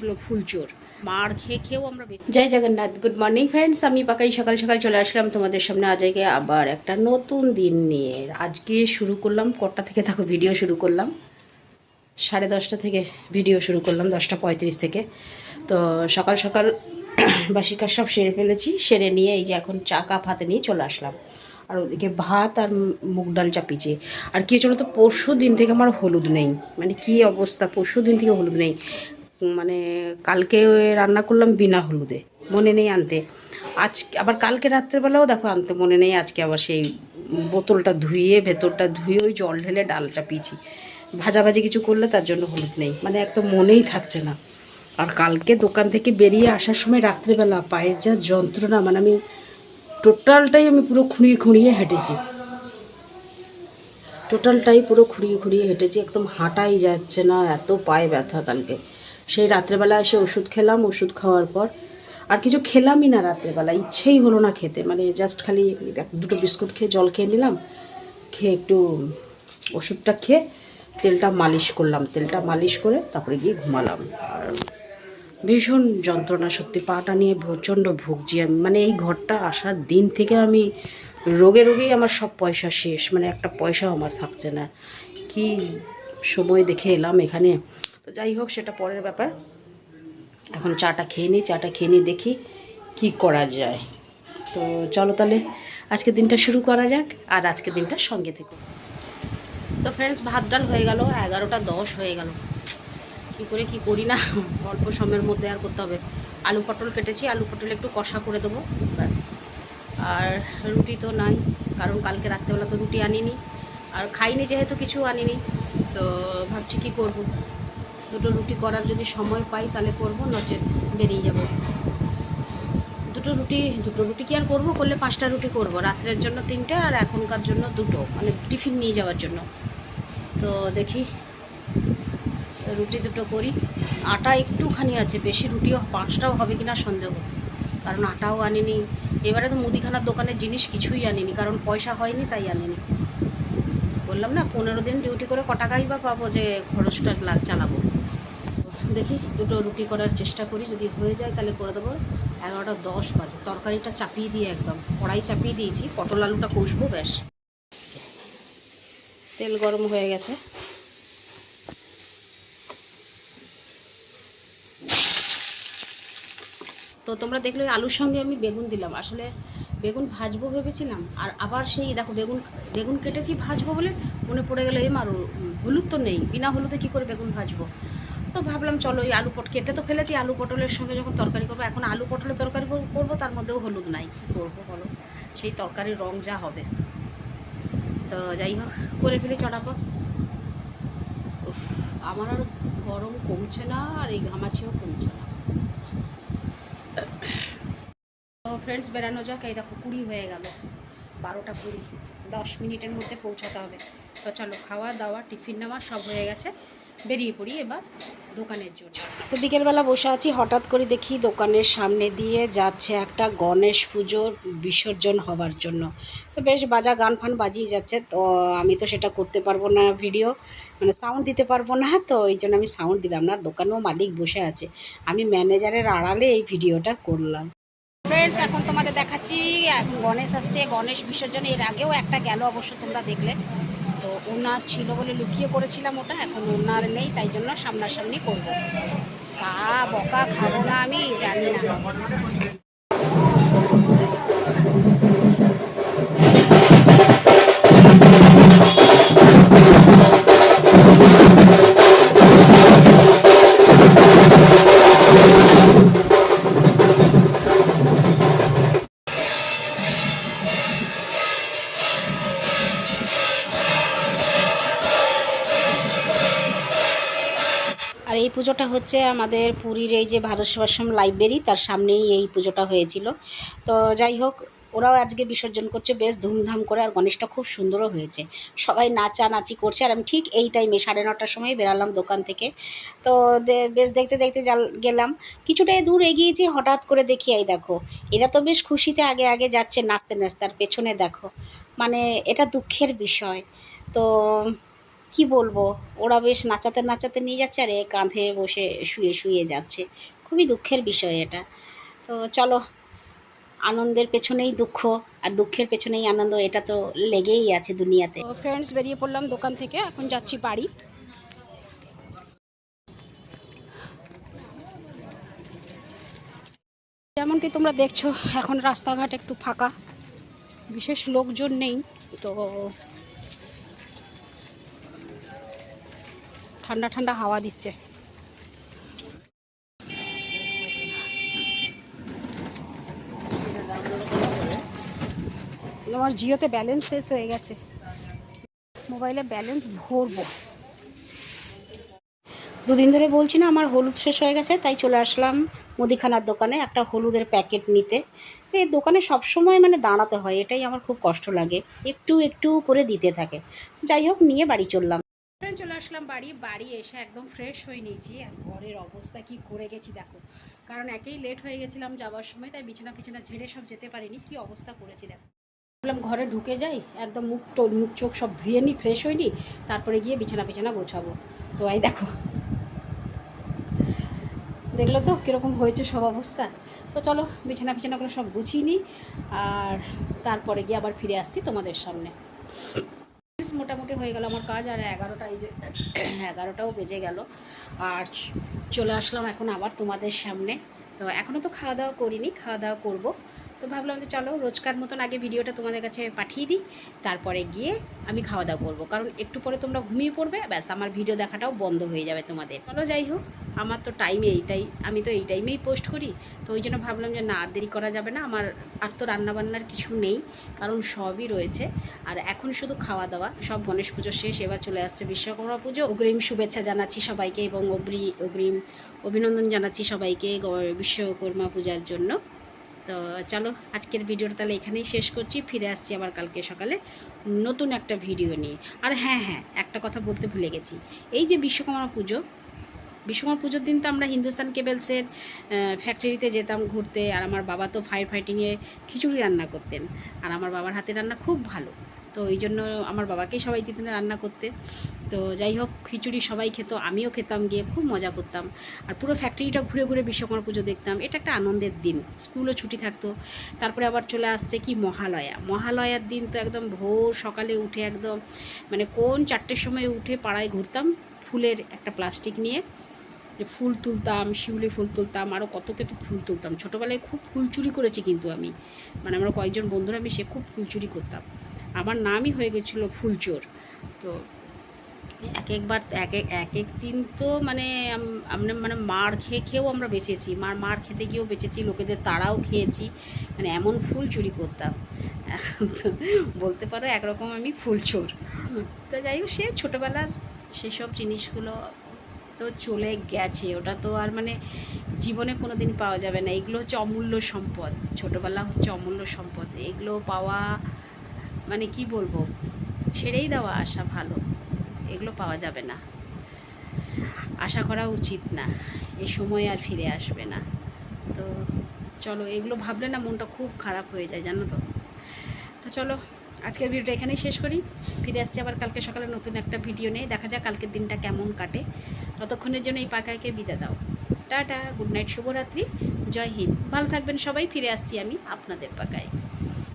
ছিল ফুলচোর মার খেয়ে খেয়েও আমরা Jai Jagannath good morning friends আমি পাকাই সকাল সকাল চলে আসলাম তোমাদের সামনে। আজকে আবার একটা নতুন দিন নিয়ে। আজকে শুরু করলাম, কটা থেকে থাকো ভিডিও শুরু করলাম? সাড়ে দশটা থেকে ভিডিও শুরু করলাম, দশটা পঁয়ত্রিশ থেকে। তো সকাল সকাল বাসি কাজ সব সেরে ফেলেছি, সেরে নিয়ে এই যে এখন চা কাপ হাতে নিয়ে চলে আসলাম। আর ওদিকে ভাত আর মুগ ডাল চাপিয়েছি। আর কি চলো তো পরশু দিন থেকে আমার হলুদ নেই। মানে কি অবস্থা পরশু দিন থেকে হলুদ নেই। মানে কালকে রান্না করলাম বিনা হলুদে, মনে নেই আনতে। আজ আবার কালকে রাত্রেবেলাও দেখো আনতে মনে নেই, আজকে আবার সেই বোতলটা ধুয়ে, ভেতরটা ধুয়ে ওই জল ঢেলে ডালটা চাপিয়েছি। ভাজাভাজি কিছু করলে তার জন্য হলুদ নেই মানে একদম মনেই থাকছে না। আর কালকে দোকান থেকে বেরিয়ে আসার সময় রাত্রেবেলা পায়ের যা যন্ত্রণা মানে আমি টোটালটাই আমি পুরো খুঁড়িয়ে খুঁড়িয়ে হেঁটেছি। টোটালটাই পুরো খুঁড়িয়ে খুঁড়িয়ে হেঁটেছি, একদম হাঁটাই যাচ্ছে না, এত পায়ে ব্যথা কালকে। সেই রাত্রেবেলা এসে ওষুধ খেলাম, ওষুধ খাওয়ার পর। আর কিছু খেলামই না রাত্রেবেলা, ইচ্ছেই হলো না খেতে। মানে জাস্ট খালি দুটো বিস্কুট খেয়ে জল খেয়ে নিলাম, খেয়ে একটু ওষুধটা খেয়ে তেলটা মালিশ করলাম। তেলটা মালিশ করে তারপরে গিয়ে ঘুমালাম। আর ভীষণ যন্ত্রণা সত্যি, পাটা নিয়ে প্রচণ্ড ভুগছি আমি। মানে এই ঘরটা আসার দিন থেকে আমি রোগে রোগেই আমার সব পয়সা শেষ। মানে একটা পয়সাও আমার থাকছে না। কি সময় দেখে এলাম এখানে। যাই হোক, সেটা পরের ব্যাপার। এখন চাটা খেয়ে নিই, চাটা খেয়ে নিই দেখি কি করা যায়। তো চলো তাহলে আজকে দিনটা শুরু করা যাক, আর আজকে দিনটা সঙ্গে থেকো। তো ফ্রেন্ডস ভাত ডাল হয়ে গেল, এগারোটা দশ হয়ে গেল। কী করে কি করি না, অল্প সময়ের মধ্যে আর করতে হবে। আলু পটল কেটেছি, আলু পটল একটু কষা করে দেবো, ব্যাস। আর রুটি তো নাই, কারণ কালকে রাত্রেবেলা তো রুটি আনিনি। আর খাইনি যেহেতু, কিছু আনিনি। তো ভাবছি কি করব? দুটো রুটি করার যদি সময় পাই তাহলে করব, নচেত বেরিয়ে যাব। দুটো রুটি দুটো রুটি কি আর করব? করলে পাঁচটা রুটি করব, রাত্রের জন্য তিনটে আর এখনকার জন্য দুটো মানে টিফিন নিয়ে যাওয়ার জন্য। তো দেখি, রুটি দুটো করি। আটা একটুখানি আছে, বেশি রুটিও পাঁচটাও হবে কিনা সন্দেহ। কারণ আটাও আনিনি। এবারে তো মুদিখানার দোকানের জিনিস কিছুই আনিনি, কারণ পয়সা হয়নি তাই আনিনি। বললাম না, পনেরো দিন ডিউটি করে ক টাকাই বা পাবো যে খরচটা চালাবো? দেখি, দুটো রুটি করার চেষ্টা করি, যদি হয়ে যায় তাহলে করে দেবো। এগারোটা দশ বাজে, তরকারিটা চাপিয়ে দিয়ে একদম, কড়াই চাপিয়ে দিয়েছি, পটল আলুটা কষবো, ব্যাস। তেল গরম হয়ে গেছে। তো তোমরা দেখলে আলুর সঙ্গে আমি বেগুন দিলাম। আসলে বেগুন ভাজবো ভেবেছিলাম, আর আবার সেই দেখো বেগুন বেগুন কেটেছি ভাজবো বলে মনে পড়ে গেলো এই মারো হলুদ তো নেই, বিনা হলুদে কী করে বেগুন ভাজবো? তো ভাবলাম চলো ওই আলু পট কেটে তো ফেলেছি আলু পটলের সঙ্গে যখন তরকারি করব এখন আলু পটলের তরকারি কর- করব তার মধ্যেও হলুদ নাই। করব বলো সেই তরকারির রং যা হবে। তো যাই হোক করে ফেলি উফ, আমার আর গরম কমছে না আর এই ঘামাচিও কমছে না। তো ফ্রেন্ডস বেরানো যাক এই দেখো কুড়ি হয়ে গেল। বারোটা কুড়ি দশ মিনিটের মধ্যে পৌঁছাতে হবে। তো চলো খাওয়া দাওয়া টিফিন নেওয়া সব হয়ে গেছে। বেরিয়ে পড়ি এবার দোকানের জন্য। তো বিকেলবেলা বসে আছি, হঠাৎ করে দেখি দোকানের সামনে দিয়ে যাচ্ছে একটা গণেশ পুজোর বিসর্জন হবার জন্য। তো বেশ বাজা গান ফান বাজিয়ে যাচ্ছে, তো আমি তো সেটা করতে পারব না ভিডিও মানে সাউন্ড দিতে পারব না, তো এই জন্য আমি সাউন্ড দিলাম না, দোকানেও মালিক বসে আছে। আমি ম্যানেজারের আড়ালে এই ভিডিওটা করলাম। ফ্রেন্ডস এখন তোমাদের দেখাচ্ছি, এখন গণেশ আসছে, গণেশ বিসর্জন, এর আগেও একটা গেল অবশ্য তোমরা দেখলে। ওনার ছিল বলে লুকিয়ে করেছিলাম ওটা, এখন ওনার নেই, তাই জন্য সামনাসামনি করব। তা বকা খাব না আমি, জানি না। এই পুজোটা হচ্ছে আমাদের পুরীর এই যে ভারত সেবাশ্রম লাইব্রেরি তার সামনেই এই পুজোটা হয়েছিল। তো যাই হোক, ওরাও আজকে বিসর্জন করছে, বেশ ধুমধাম করে, আর গণেশটা খুব সুন্দরও হয়েছে। সবাই নাচানাচি করছে, আর আমি ঠিক এই টাইমে সাড়ে নটার সময় বেরালাম দোকান থেকে। তো বেশ দেখতে দেখতে গেলাম। কিছুটাই দূর এগিয়েছি হঠাৎ করে দেখি, এই দেখো, এরা তো বেশ খুশিতে আগে আগে যাচ্ছে, নাচতে নাচতে, আর পেছনে দেখো মানে এটা দুঃখের বিষয়। তো কি বলব? ওরা বেশ নাচাতে নাচাতে নিয়ে যাচ্ছে আর এ কাঁধে বসে শুয়ে শুয়ে যাচ্ছে। খুবই দুঃখের বিষয় এটা। তো চলো, আনন্দের পেছনেই দুঃখ আর দুঃখের পেছনেই আনন্দ, এটা তো লেগেই আছে দুনিয়াতে। ফ্রেন্ডস বেরিয়ে পড়লাম দোকান থেকে, এখন যাচ্ছি বাড়ি। যেমন কি তোমরা দেখছ, এখন রাস্তাঘাট একটু ফাঁকা। বিশেষ লোকজন নেই, তো ঠান্ডা ঠান্ডা হাওয়া দিচ্ছে। আমার জিওতে ব্যালেন্স শেষ হয়ে গেছে। মোবাইলে ব্যালেন্স ভরবো। দুদিন ধরে বলছি না, আমার হলুদ শেষ হয়ে গেছে, তাই চলে আসলাম মুদিখানার দোকানে একটা হলুদের প্যাকেট নিতে। তো এই দোকানে সবসময় মানে দাঁড়াতে হয়, এটাই আমার খুব কষ্ট লাগে। একটু একটু করে দিতে থাকে। যাই হোক, নিয়ে বাড়ি চললাম। চলে আসলাম বাড়ি। বাড়ি এসে একদম ফ্রেশ হয়ে নিয়েছি। আর ঘরের অবস্থা কি করে গেছি দেখো। কারণ একেই লেট হয়ে গেছিলাম যাওয়ার সময়, তাই বিছানা পিছনা ঝেড়ে সব যেতে পারিনি। কি অবস্থা করেছি দেখো। বললাম, ঘরে ঢুকে যাই, একদম মুখ মুখ চোখ সব ধুয়ে নিই ফ্রেশ হয়নি তারপরে গিয়ে বিছানা পিছানা গোছাবো। তো এই দেখো। দেখল তো কীরকম হয়েছে সব অবস্থা। তো চলো, বিছানা পিছানাগুলো সব গুছিয়ে নিই আর তারপরে গিয়ে আবার ফিরে আসছি তোমাদের সামনে। মোটামুটি হয়ে গেল আমার কাজ, আর এগারোটা এই যে এগারোটাও বেজে গেল। আর চলে আসলাম এখন আবার তোমাদের সামনে। তো এখনও তো খাওয়া দাওয়া করিনি, খাওয়া দাওয়া করব। তো ভাবলাম যে চলো রোজকার মতন আগে ভিডিওটা তোমাদের কাছে পাঠিয়ে দিই, তারপরে গিয়ে আমি খাওয়া দাওয়া করব। কারণ একটু পরে তোমরা ঘুমিয়ে পড়বে, ব্যাস আমার ভিডিও দেখাটাও বন্ধ হয়ে যাবে তোমাদের। চলো যাই হোক, আমার তো টাইমে এইটাই, আমি তো এই টাইমেই পোস্ট করি। তো ওই জন্য ভাবলাম যে না, আর দেরি করা যাবে না, আমার আর তো রান্নাবান্নার কিছু নেই, কারণ সবই রয়েছে। আর এখন শুধু খাওয়া দাওয়া, সব গণেশ পুজো শেষ, এবার চলে আসছে বিশ্বকর্মা পুজো। অগ্রিম শুভেচ্ছা জানাচ্ছি সবাইকে এবং অগ্রি অগ্রিম অভিনন্দন জানাচ্ছি সবাইকে বিশ্বকর্মা পূজার জন্য। তো চলো, আজকের ভিডিওটা তাহলে এখানেই শেষ করছি। ফিরে আসছি আবার কালকে সকালে নতুন একটা ভিডিও নিয়ে। আর হ্যাঁ হ্যাঁ একটা কথা বলতে ভুলে গেছি। এই যে বিশ্বকর্মা পুজো, বিশ্বকর্মা পুজোর দিন তো আমরা হিন্দুস্তান কেবেলসের ফ্যাক্টরিতে যেতাম ঘুরতে, আর আমার বাবা তো ফায়ার ফাইটিংয়ে খিচুড়ি রান্না করতেন। আর আমার বাবার হাতে রান্না খুব ভালো। তো এই জন্য আমার বাবাকেই সবাই দিতেন রান্না করতে। তো যাই হোক, খিচুড়ি সবাই খেত, আমিও খেতাম, গিয়ে খুব মজা করতাম। আর পুরো ফ্যাক্টরিটা ঘুরে ঘুরে বিশ্বকর্মা পুজো দেখতাম, এটা একটা আনন্দের দিন। স্কুলও ছুটি থাকতো। তারপরে আবার চলে আসছে কি মহালয়া। মহালয়ার দিন তো একদম ভোর সকালে উঠে একদম মানে কোন চারটের সময় উঠে পাড়ায় ঘুরতাম, ফুলের একটা প্লাস্টিক নিয়ে। যে ফুল তুলতাম, শিউলি ফুল তুলতাম আরও কত কত ফুল তুলতাম। ছোটোবেলায় খুব ফুল চুরি করেছি কিন্তু আমি। মানে আমরা কয়েকজন বন্ধুরা মিশে খুব ফুল চুরি করতাম। আমার নামই হয়ে গেছিল ফুলচোর। তো এক একবার, এক এক এক এক দিন তো মানে আমরা মানে মার খেয়ে খেয়েও আমরা বেঁচেছি। মার মার খেতে গিয়েও বেঁচেছি, লোকেদের তারাও খেয়েছি। মানে এমন ফুল চুরি করতাম। বলতে পারো একরকম আমি ফুল চোর। তো যাই হোক, সে ছোটোবেলার সেসব জিনিসগুলো তো চলে গেছে। ওটা তো আর মানে জীবনে কোনো দিন পাওয়া যাবে না। এগুলো হচ্ছে অমূল্য সম্পদ। ছোটোবেলা হচ্ছে অমূল্য সম্পদ। এগুলো পাওয়া মানে কি বলব? ছেড়েই দেওয়া আশা ভালো। এগুলো পাওয়া যাবে না। আশা করা উচিত না। এ সময় আর ফিরে আসবে না। তো চলো, এগুলো ভাবলে না মনটা খুব খারাপ হয়ে যায়, জানো তো। তো চলো, আজকের ভিডিওটা এখানেই শেষ করি। ফিরে আসছি আবার কালকে সকালে নতুন একটা ভিডিও নেই দেখা যাক কালকের দিনটা কেমন কাটে। ততক্ষণের জন্য এই পাকাইকে বিদা দাও। টাটা, গুড নাইট, শুভরাত্রি। জয় হিন্দ। ভালো থাকবেন সবাই। ফিরে আসছি আমি আপনাদের পাকায়।